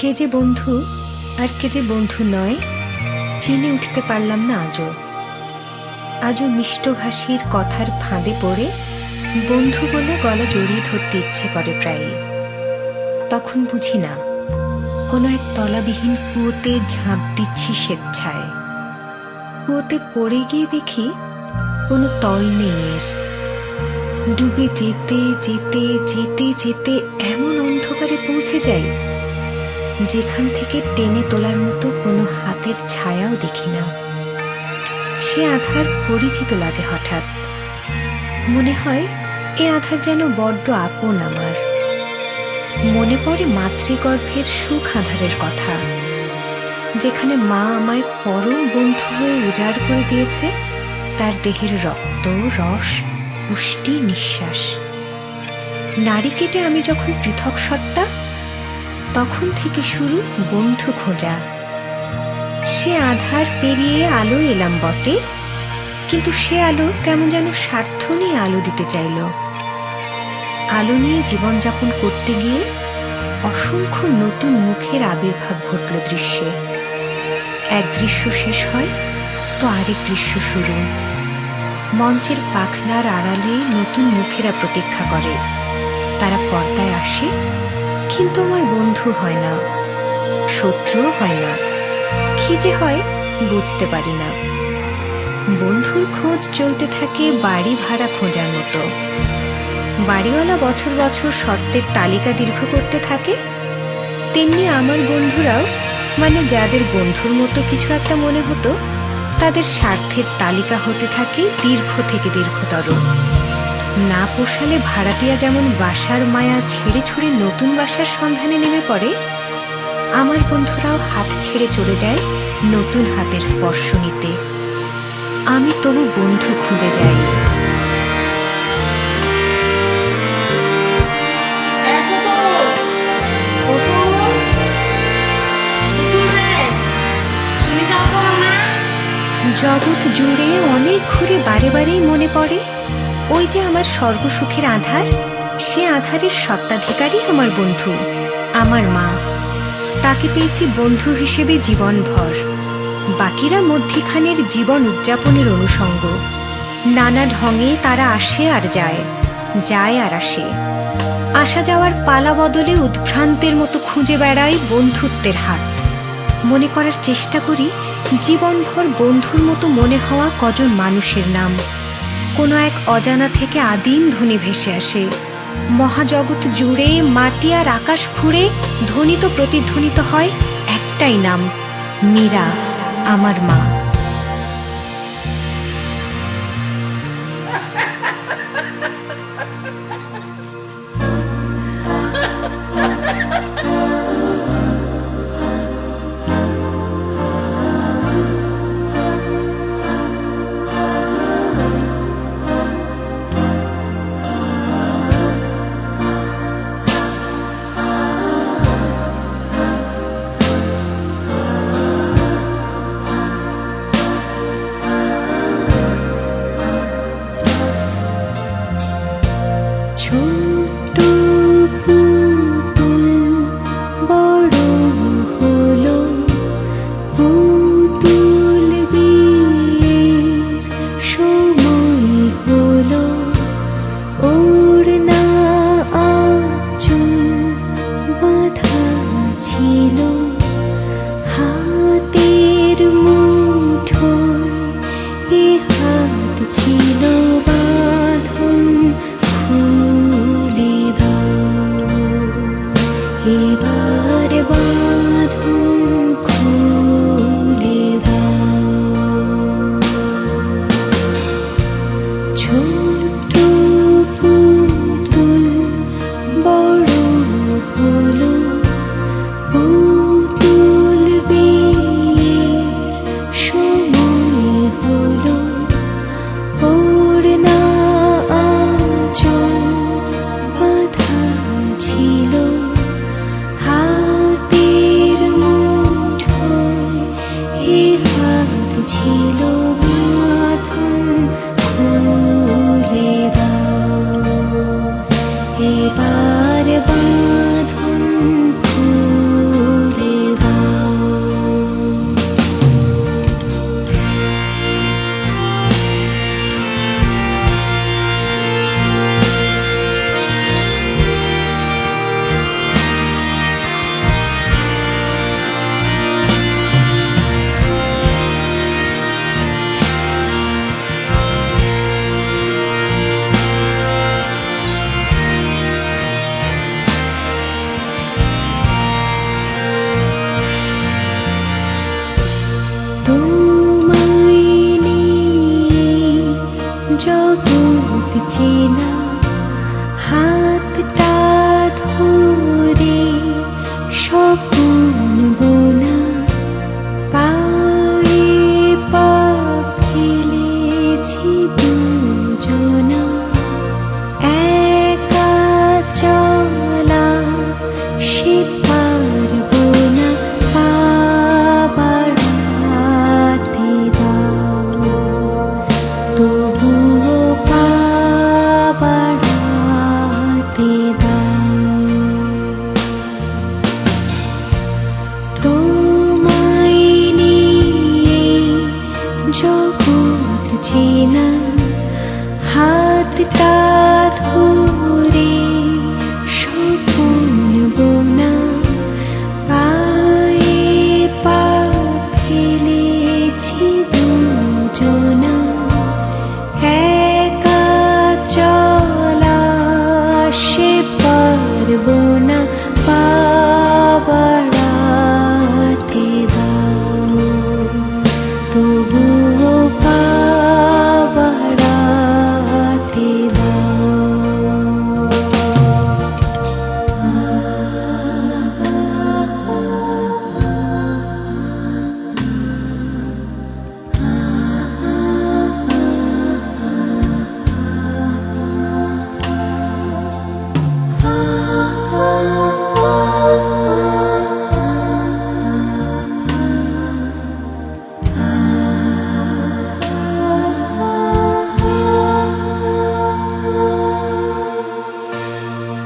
কে যে বন্ধু আর কে যে বন্ধু নয় চিনে উঠতে পারলাম না আজও। আজও মিষ্টভাষীর কথার ফাঁদে পড়ে বন্ধু বলে গলা জড়িয়ে ধরতে ইচ্ছে করে প্রায় তখন বুঝি না, কোনো এক তলাবিহীন কুয়োতে ঝাঁপ দিচ্ছি স্বেচ্ছায়। কুয়োতে পড়ে গিয়ে দেখি কোনো তল নেই এর। ডুবে যেতে যেতে যেতে যেতে এমন অন্ধকারে পৌঁছে যাই যেখান থেকে টেনে তোলার মতো কোনো হাতের ছায়াও দেখি না। সে আধার পরিচিত লাগে হঠাৎ। মনে হয় এ আধার যেন বড্ড আপন আমার। মনে পড়ে মাতৃগর্ভের সুখ আধারের কথা। যেখানে মা আমায় পরম বন্ধু হয়ে উজাড় করে দিয়েছে, তার দেহের রক্ত, রস, পুষ্টি, নিঃশ্বাস। নারী কেটে আমি যখন পৃথক সত্তা তখন থেকে শুরু বন্ধু খোঁজা। সে আধার পেরিয়ে আলো এলাম বটে, কিন্তু সে আলো কেমন যেন স্বার্থ নিয়ে আলো দিতে চাইল। আলো নিয়ে জীবনযাপন করতে গিয়ে অসংখ্য নতুন মুখের আবির্ভাব ঘটল দৃশ্যে। এক দৃশ্য শেষ হয়, তো আরেক দৃশ্য শুরু। মঞ্চের পাখনার আড়ালে নতুন মুখেরা প্রতীক্ষা করে। তারা পর্দায় আসে কিন্তু আমার বন্ধু হয় না, শত্রুও হয় না। কি যে হয়, বুঝতে পারি না। বন্ধুর খোঁজ চলতে থাকে বাড়ি ভাড়া খোঁজার মতো। বাড়িওয়ালা বছর বছর শর্তের তালিকা দীর্ঘ করতে থাকে। তেমনি আমার বন্ধুরাও মানে যাদের বন্ধুর মতো কিছু একটা মনে হতো, তাদের স্বার্থের তালিকা হতে থাকে দীর্ঘ থেকে দীর্ঘতর। না পোষালে ভাড়াটিয়া যেমন বাসার মায়া ছেড়ে ছুড়ে নতুন বাসার সন্ধানে নেমে পড়ে, আমার বন্ধুরাও হাত ছেড়ে চলে যায় নতুন হাতের স্পর্শ নিতে। আমি তবু বন্ধু খুঁজে যাই। জগৎ জুড়ে অনেক ঘুরে বারে বারেই মনে পড়ে ওই যে আমার স্বর্গসুখের আধার, সে আধারের সত্ত্বাধিকারী আমার বন্ধু, আমার মা। তাকে পেয়েছি বন্ধু হিসেবে জীবনভর। বাকিরা মধ্যিখানের জীবন উদযাপনের অনুষঙ্গ। নানা ঢঙে তারা আসে আর যায় যায় আর আসে। আসা যাওয়ার পালা বদলে উদ্ভ্রান্তের মতো খুঁজে বেড়াই বন্ধুত্বের হাত। মনে করার চেষ্টা করি, জীবনভর বন্ধুর মতো মনে হওয়া কজন মানুষের নাম। কোনো এক অজানা থেকে আদিম ধ্বনি ভেসে আসে। মহাজগৎ জুড়ে, মাটি আর আকাশ ফুড়ে ধ্বনিত প্রতিধ্বনিত হয় একটাই নাম, মীরা, আমার মা। रब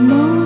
梦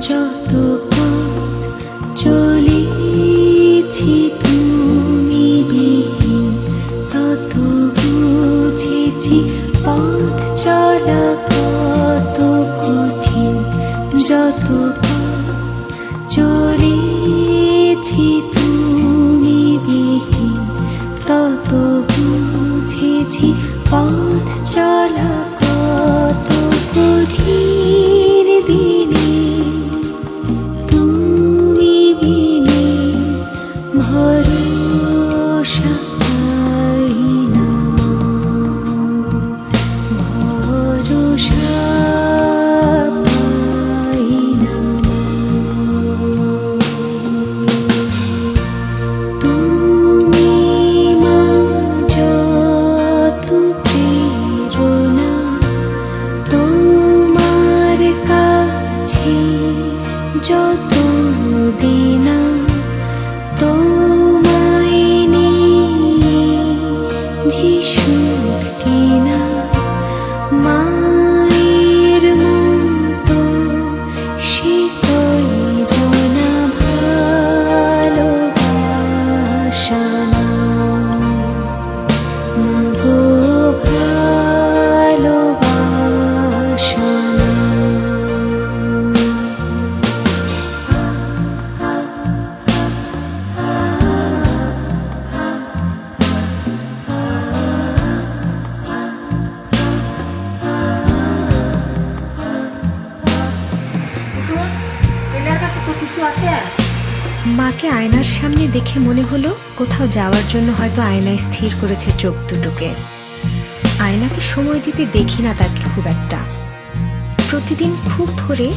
যত চলেছি যত দিনা সামনে দেখে মনে হলো কোথাও যাওয়ার জন্য হয়তো আয়নায় স্থির করেছে চোখ দুটোকে। আয়নাকে সময় দিতে দেখি না তাকে খুব একটা। প্রতিদিন খুব ভোরে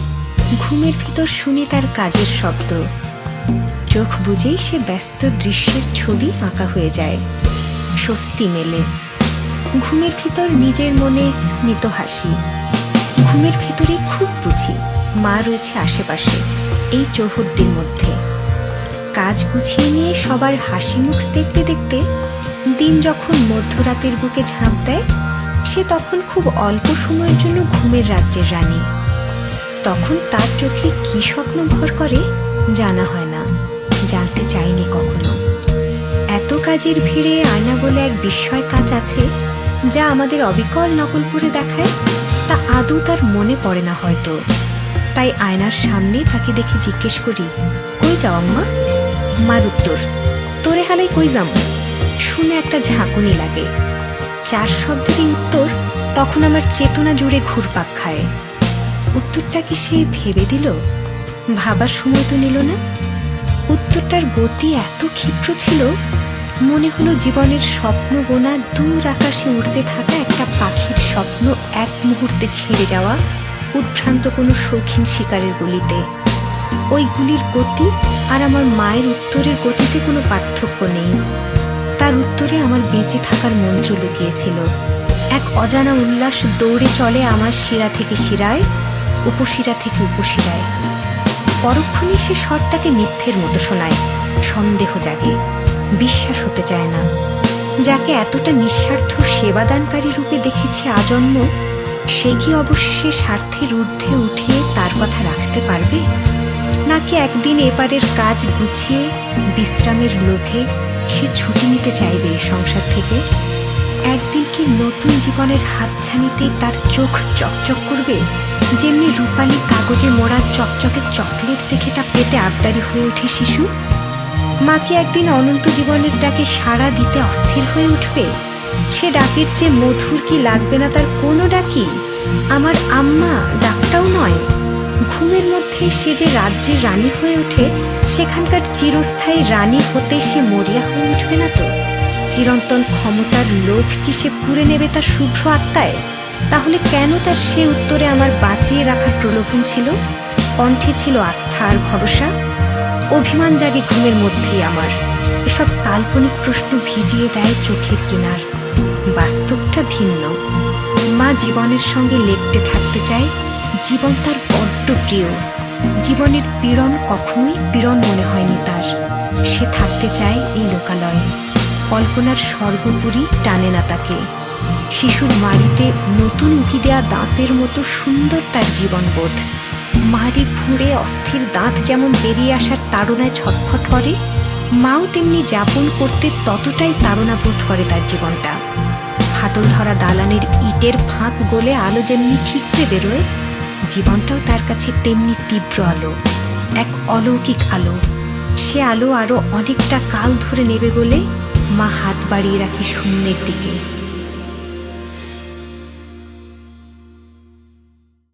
ঘুমের ভিতর শুনি তার কাজের শব্দ। চোখ বুঝেই সে ব্যস্ত দৃশ্যের ছবি আঁকা হয়ে যায়। স্বস্তি মেলে। ঘুমের ভিতর নিজের মনে স্মিত হাসি। ঘুমের ভিতরে খুব বুঝি, মা রয়েছে আশেপাশে, এই চৌহদ্দির মধ্যে। কাজ গুছিয়ে নিয়ে সবার হাসি মুখ দেখতে দেখতে দিন যখন মধ্যরাতের বুকে ঝাঁপ দেয়, সে তখন খুব অল্প সময়ের জন্য ঘুমের রাজ্যের রানী। তখন তার চোখে কি স্বপ্ন ভর করে জানা হয় না, জানতে চাইনি কখনো। এত কাজের ভিড়ে আয়না বলে এক বিস্ময় কাজ আছে, যা আমাদের অবিকল নকল করে দেখায়, তা আদৌ তার মনে পড়ে না হয়তো। তাই আয়নার সামনে তাকে দেখে জিজ্ঞেস করি, কই যাও আম্মা? মার উত্তর। তোরে হালাই কই যাম? শুনে একটা ঝাঁকুনি লাগে। চার শব্দেরই উত্তর তখন আমার চেতনা জুড়ে ঘুরপাক খায়। উত্তরটা কি সে ভেবে দিল? ভাবার সময় তো নিল না। উত্তরটার গতি এত ক্ষিপ্র ছিল, মনে হলো জীবনের স্বপ্ন গোনা দূর আকাশে উড়তে থাকা একটা পাখির স্বপ্ন এক মুহূর্তে ছিঁড়ে যাওয়া উদ্ভ্রান্ত কোনো শৌখিন শিকারের গুলিতে। ওই গুলির গতি আর আমার মায়ের উত্তরের গতিতে কোনো পার্থক্য নেই। তার উত্তরে আমার বেঁচে থাকার মন্ত্র লুকিয়েছিল। এক অজানা উল্লাস দৌড়ে চলে আমার শিরা থেকে শিরায়, উপশিরা থেকে উপশিরায়। পরক্ষণে সে স্বরটাকে মিথ্যের মতো শোনায়, সন্দেহ জাগে, বিশ্বাস হতে চায় না। যাকে এতটা নিঃস্বার্থ সেবাদানকারী রূপে দেখেছি আজন্ম, সে কি অবশেষে স্বার্থের ঊর্ধ্বে উঠে তার কথা রাখতে পারবে? নাকি একদিন এপারের কাজ গুছিয়ে, বিশ্রামের লোভে সে ছুটি নিতে চাইবে এই সংসার থেকে? একদিন কি নতুন জীবনের হাতছানিতে তার চোখ চকচক করবে? যেমনি রূপালী কাগজে মোড়া চকচকে চকলেট দেখে তা পেতে আবদারি হয়ে ওঠে শিশু? মাকে একদিন অনন্ত জীবনের ডাকে সাড়া দিতে অস্থির হয়ে উঠবে? সে ডাকের চেয়ে মধুর কি লাগবে না তার কোনো ডাকি আমার আম্মা ডাকটাও নয়। ঘুমের মধ্যে সে যে রাজ্যের রানী হয়ে ওঠে, সেখানকার চিরস্থায়ী রানী হতে সে মরিয়া হয়ে উঠবে না তো? চিরন্তন ক্ষমতার লোভ কি সে পুরে নেবে তার শুভ্র আত্মায়? তাহলে কেন তার সে উত্তরে আমার বাঁচিয়ে রাখার প্রলোভন ছিল? কণ্ঠে ছিল আস্থা আর ভরসা। অভিমান জাগে ঘুমের মধ্যেই আমার। এসব কাল্পনিক প্রশ্ন ভিজিয়ে দেয় চোখের কিনার। বাস্তবটা ভিন্ন। মা জীবনের সঙ্গে লেপটে থাকতে চায়, জীবন তার বড্ড প্রিয়। জীবনের পীড়ন কখনোই পীড়ন মনে হয়নি তার। সে থাকতে চায় এই লোকালয়ে। কল্পনার স্বর্গপুরী টানে না তাকে। শিশুর মাড়িতে নতুন উকি দেয়া দাঁতের মতো সুন্দর তার জীবনবোধ। মাড়ি ফুঁড়ে অস্থির দাঁত যেমন বেরিয়ে আসার তাড়নায় ছটফট করে, মাও তেমনি যাপন করতে ততটাই তাড়না বোধ করে তার জীবনটা। ফাটল ধরা দালানের ইটের ফাঁক গলে আলো যেমনি ঠিকরে বেরোয় জীবনটাও তার কাছে তেমনি তীব্র আলো, এক অলৌকিক আলো। সে আলো আরও অনেকটা কাল ধরে নেবে বলে মা হাত বাড়িয়ে রাখে শূন্যের দিকে।